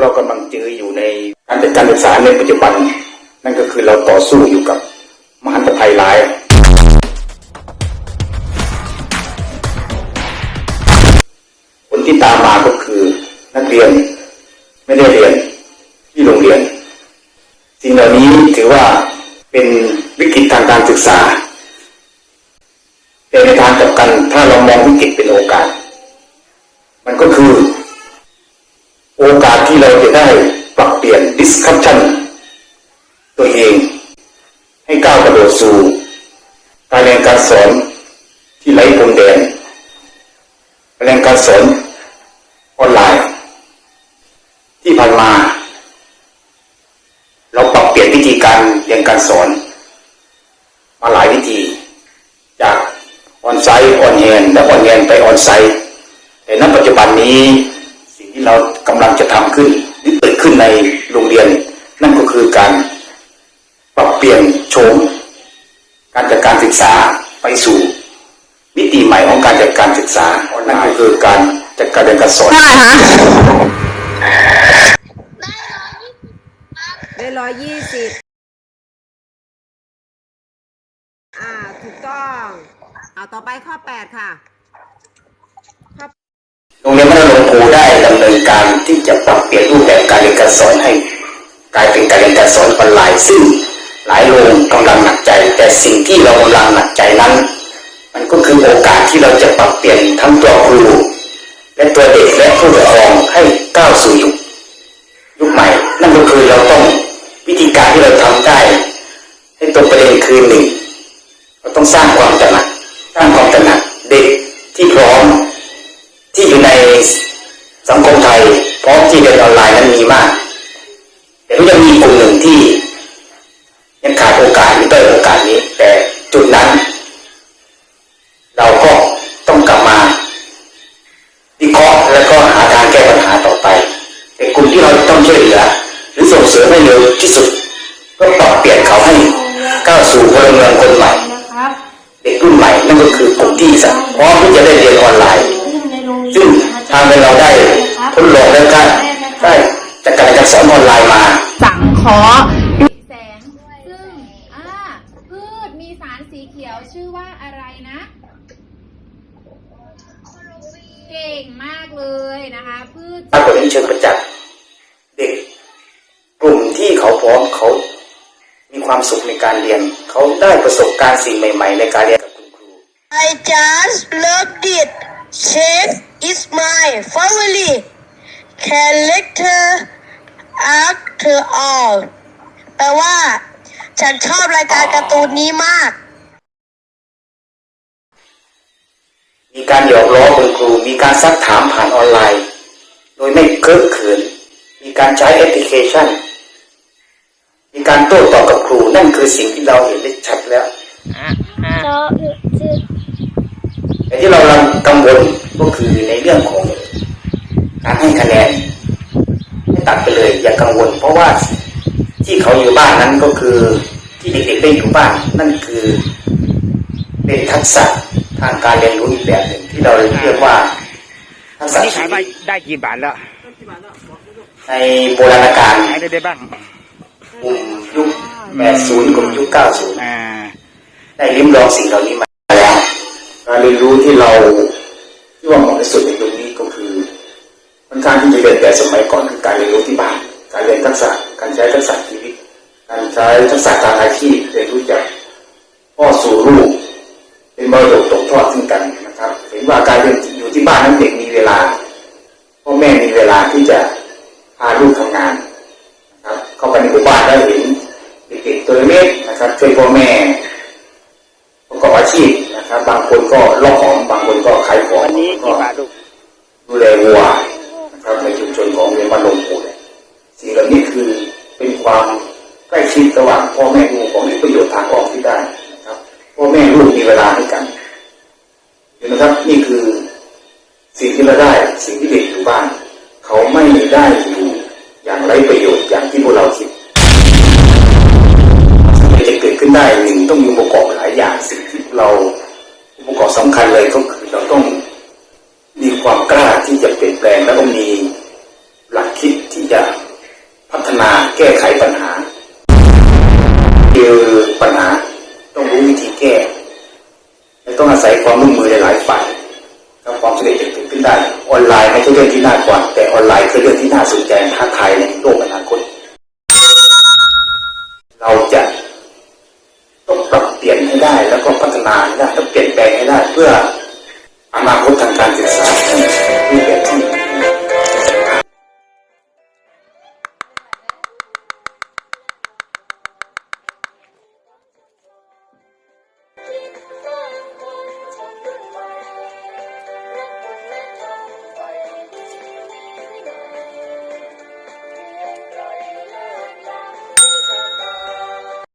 เรากำลังเจออยู่ในการจัดการศึกษาในปัจจุบัน นั่นก็คือเราต่อสู้อยู่กับมหันตภัยร้ายผลที่ตามมาก็คือนักเรียนไม่ได้เรียนที่โรงเรียน สิ่งเหล่านี้ถือว่าเป็นวิกฤตทางการศึกษาแต่ในทางกลับกันถ้าเรามองวิกฤตเป็นโอกาส มันก็คือ โอกาสที่เราจะได้ปรับเปลี่ยน discussion ตัวเอง ให้ก้าวกระโดดสู่การเรียนการสอนที่ไร้พรมแดนการเรียนการสอนออนไลน์ ที่ผ่านมา เราปรับเปลี่ยนวิธีการเรียนการสอน มาหลายวิธี จากออนไซต์ออนแฮนและออนแฮนไปออนไซต์แต่ณปัจจุบันนี้สิ่งที่เรา กำลังจะทำขึ้นหรือเกิดขึ้นในโรงเรียน นั่นก็คือการปรับเปลี่ยนโฉมการจัดการศึกษาไปสู่มิติใหม่ของการจัดการศึกษานั่นก็คือการจัดการเรียนการสอนเท่าไหร่คะได้ร้อยยี่สิบอ่า ถูกต้อง เอาต่อไปข้อแปดค่ะข้อ โรงเรียนมัธยมครูได้ดำ เนินการที่จะปรับเปลี่ยนรูปแบบการเรียนการสอนให้กลายเป็นการเรียนการสอนออนไลน์ซึ่งหลายโรงกำลังหนักใจ แต่สิ่งที่เรากำลังหนักใจนั้น มันก็คือโอกาสที่เราจะปรับเปลี่ยนทั้งตัวครูและตัวเด็กและผู้ปกครองให้ก้าวสู่ยุคยุคใหม่ นั่นก็คือเราต้องวิธีการที่เราทำได้ ให้ตรงประเด็นคือหนึ่งเราต้องสร้างความตระหนักสร้างความตระหนักเด็กที่พร้อมที่อยู่ใน งคมไทยพร้อมที่เรียนออนไลน์นั้นมีมาก แต่ก็ยังมีกลุ่มหนึ่งที่ยังขาดโอกาสหรือด้อยโอกาสนี้ แต่จุดนั้น เราก็ต้องกลับมาวิเคราะห์แล้วก็หาทางแก้ปัญหาต่อไปแต่กลุ่มที่เราต้องช่วยเหลือ หรือส่งเสริมให้เร็วที่สุดก็ปรับเปลี่ยนเขาให้ก้าวสู่พลเมืองคนใหม่เด็กรุ่นใหม่นั่นก็คือกลุ่มที่จะพร้อมที่จะได้เรียนออนไลน์ ซึ่งทางเราได้ ทดลองแล้วก็ได้จากการการสอนออนไลน์มา สังเคราะห์แสงซึ่งอ่าพืชมีสารสีเขียวชื่อว่าอะไรนะเก่งมากเลยนะคะ พืชปรากฏในเชิงประจักษ์เด็ก กลุ่มที่เขาพร้อมเขามีความสุขในการเรียน เขาได้ประสบการณ์สิ่งใหม่ ๆ ในการเรียนกับคุณครู I just loved it. Chef is my favorite character after all แปลว่า ฉันชอบรายการการ์ตูนนี้มาก มีการหยอกล้อคุณครู มีการซักถามผ่านออนไลน์ โดยไม่เกิดเขินมีการใช้แอปพลิเคชัน มีการโต้ตอบกับครู นั่นคือสิ่งที่เราเห็นได้ชัดแล้วแต่ที่เรากำลังกังวลก็คือในเรื่องของการให้คะแนนให้ตัดไปเลย อย่ากัง วล เพราะว่าที่เขาอยู่บ้านนั้นก็คือ ที่เด็กๆได้อยู่บ้าน นั่นคือ เป็นทักษะทางการเรียนรู้อีกแบบหนึ่งที่เราเรียกว่าทักษะนี่ชีขายไปวิตได้กี่บาทแล้ว ในโบราณกาลขายได้ได้บ้างกลุ่มยุค80กับยุค90อ่าได้ลิ้มลองสิ่งเหล่านี้มาแล้วการเรียนรู้ที่เรา ษะการใช้ทักษะชีวิต การใช้ทักษะการอาชีพเรียนรู้จากพ่อสู่ลูกเป็นมรดกตกทอดซึ่งกันนะครับ เห็นว่าการเรียนอยู่ที่บ้านนั้นเด็กมีเวลาพ่อแม่มีเวลาที่จะพาลูกทำงานนะครับ เข้าไปในหมู่บ้านแล้วเห็นเด็กๆตัวเล็กนะครับช่วยพ่อแม่ประกอบอาชีพนะครับ บางคนก็ลอกของบางคนก็ขายของวันนี้ก็ ความใกล้ชิดระหว่างพ่อแม่ลูกของประโยชน์ทางออกที่ได้นะครับพ่อแม่ลูกมีเวลาให้กันเห็นไหมครับนี่คือสิ่งที่เราได้สิ่งที่เด็กอยู่บ้าน เขาไม่ได้อยู่อย่างไรประโยชน์อย่างที่พวกเราคิดสิ่งจะเกิดขึ้นได้หนึ่งต้องมีองค์ประกอบหลายอย่างสิ่งที่เราองค์ประกอบสำคัญเลยก็คือเราต้องมีความกล้าที่จะเปลี่ยนแปลงแล้วก็มี แก้ไขปัญหาเจอปัญหา ต้องรู้วิธีแก้และต้องอาศัยความร่วมมือหลายฝ่ายกับความสำเร็จจะเกิดขึ้นได้ ออนไลน์ไม่ใช่เรื่องที่น่ากลัวแต่ออนไลน์คือเรื่องที่น่าสนใจท้าทายในโลกอนาคตเราจะต้องปรับเปลี่ยนให้ได้ แล้วก็พัฒนาให้ได้ต้องเปลี่ยนแปลงให้ได้เพื่อ